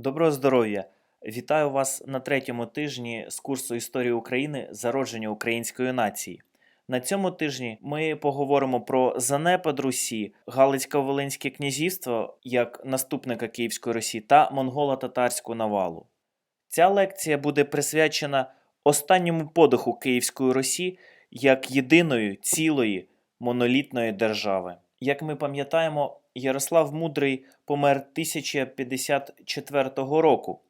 Доброго здоров'я! Вітаю вас на третьому тижні з курсу історії України зародження української нації. На цьому тижні ми поговоримо про занепад Русі, Галицько-Волинське князівство як наступника Київської Русі та монголо-татарську навалу. Ця лекція буде присвячена останньому подиху Київської Русі як єдиної цілої монолітної держави. Як ми пам'ятаємо, Ярослав Мудрий помер 1054 року,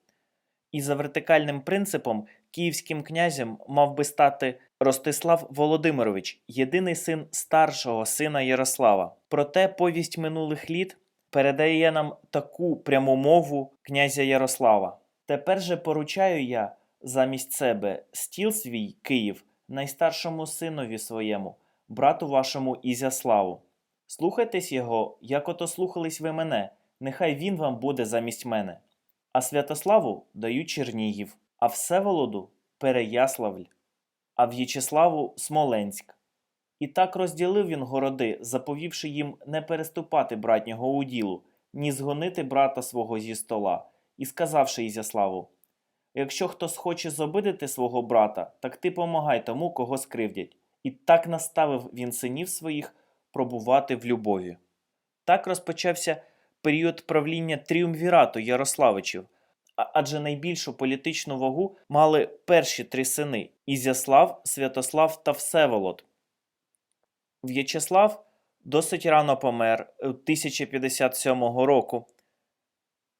і за вертикальним принципом київським князем мав би стати Ростислав Володимирович, єдиний син старшого сина Ярослава. Проте повість минулих літ передає нам таку пряму мову князя Ярослава. Тепер же поручаю я замість себе стіл свій Київ найстаршому синові своєму, брату вашому Ізяславу. Слухайтесь його, як ото слухались ви мене, нехай він вам буде замість мене. А Святославу даю Чернігів, а Всеволоду Переяславль, а В'ячеславу Смоленськ. І так розділив він городи, заповівши їм не переступати братнього уділу, ні згонити брата свого зі стола, і сказавши Ізяславу: Якщо хто схоче зобидити свого брата, так ти помагай тому, кого скривдять. І так наставив він синів своїх пробувати в любові. Так розпочався період правління тріумвірату Ярославичів, адже найбільшу політичну вагу мали перші три сини Ізяслав, Святослав та Всеволод. В'ячеслав досить рано помер е, 1057 року,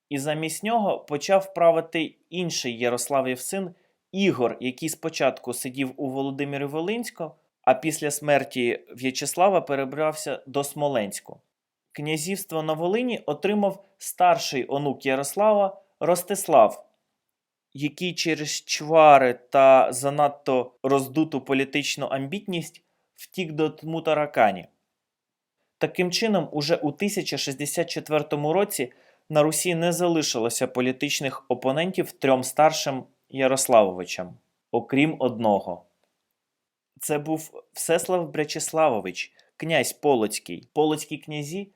і замість нього почав правити інший Ярославів син Ігор, який спочатку сидів у Володимирі Волинську, а після смерті В'ячеслава перебрався до Смоленську. Князівство на Волині отримав старший онук Ярослава Ростислав, який через чвари та занадто роздуту політичну амбітність втік до Тмутаракані. Таким чином, уже у 1064 році на Русі не залишилося політичних опонентів трьом старшим Ярославовичам, окрім одного. Це був Всеслав Брячеславович, князь Полоцький. Полоцькі князі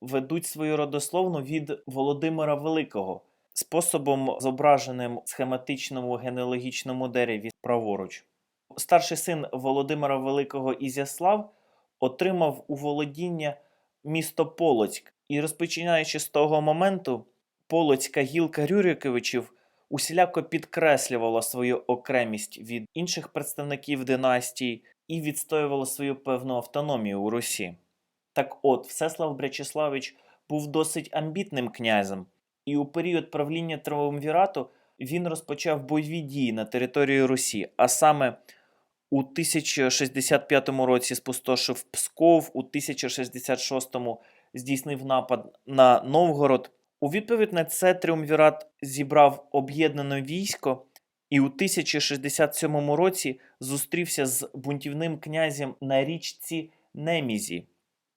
ведуть свою родословну від Володимира Великого способом, зображеним в схематичному генеалогічному дереві праворуч. Старший син Володимира Великого Ізяслав отримав у володіння місто Полоцьк, і розпочинаючи з того моменту, Полоцька гілка Рюриковичів усіляко підкреслювала свою окремість від інших представників династій і відстоювала свою певну автономію у Русі. Так от, Всеслав Брячеславич був досить амбітним князем, і у період правління Триумвірату він розпочав бойові дії на території Русі, а саме у 1065 році спустошив Псков, у 1066 здійснив напад на Новгород. У відповідь на це Тріумвірат зібрав об'єднане військо і у 1067 році зустрівся з бунтівним князем на річці Немізі,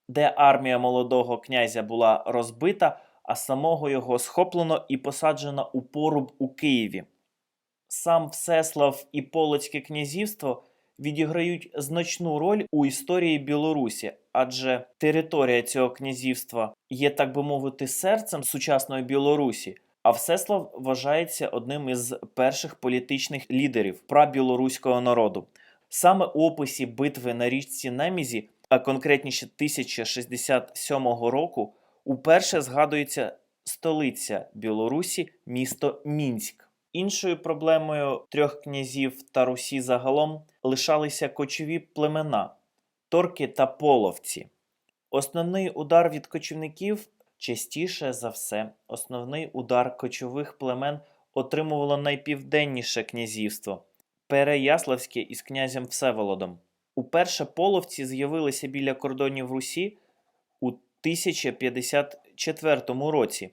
де армія молодого князя була розбита, а самого його схоплено і посаджено у поруб у Києві. Сам Всеслав і Полоцьке князівство відіграють значну роль у історії Білорусі, адже територія цього князівства є, так би мовити, серцем сучасної Білорусі. А Всеслав вважається одним із перших політичних лідерів прабілоруського народу. Саме у описі битви на річці Немізі, а конкретніше 1067 року, уперше згадується столиця Білорусі, місто Мінськ. Іншою проблемою трьох князів та Русі загалом лишалися кочові племена торки та половці. Основний удар від кочівників частіше за все, основний удар кочових племен отримувало найпівденніше князівство Переяславське із князем Всеволодом. Уперше половці з'явилися біля кордонів Русі у 1054 році.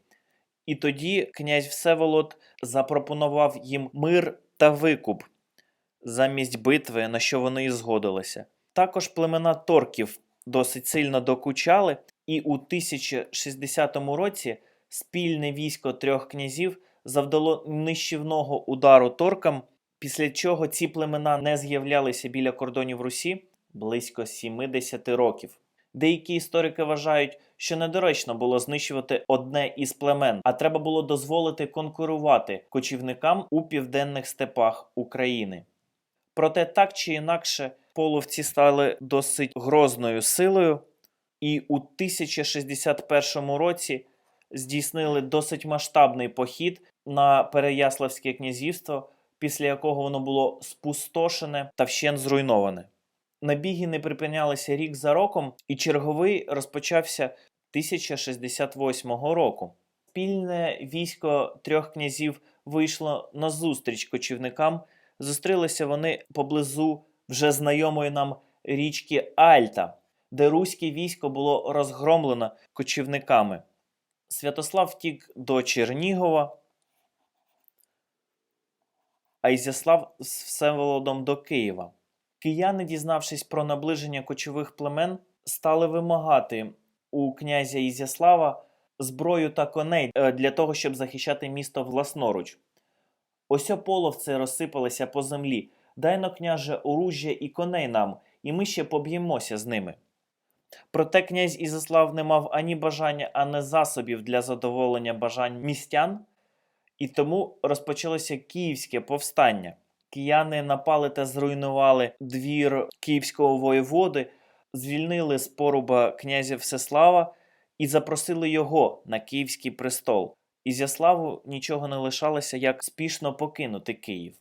І тоді князь Всеволод запропонував їм мир та викуп замість битви, на що вони і згодилися. Також племена торків досить сильно докучали, і у 1060 році спільне військо трьох князів завдало нищівного удару торкам, після чого ці племена не з'являлися біля кордонів Русі близько 70 років. Деякі історики вважають, що недоречно було знищувати одне із племен, а треба було дозволити конкурувати кочівникам у південних степах України. Проте так чи інакше половці стали досить грозною силою, і у 1061 році здійснили досить масштабний похід на Переяславське князівство, після якого воно було спустошене та вщен зруйноване. Набіги не припинялися рік за роком, і черговий розпочався 1068 року. Спільне військо трьох князів вийшло на зустріч кочівникам. Зустрілися вони поблизу вже знайомої нам річки Альта, де руське військо було розгромлено кочівниками. Святослав втік до Чернігова, а Ізяслав з Всеволодом до Києва. Кияни, дізнавшись про наближення кочових племен, стали вимагати у князя Ізяслава зброю та коней е, для того, щоб захищати місто власноруч. Ось ополовці розсипалися по землі. Дайно, княже, оружжя і коней нам, і ми ще поб'ємося з ними. Проте князь Ізяслав не мав ані бажання, ані засобів для задоволення бажань містян, і тому розпочалося київське повстання. Кияни напали та зруйнували двір київського воєводи, звільнили з поруба князя Всеслава і запросили його на київський престол. Ізяславу нічого не лишалося, як спішно покинути Київ.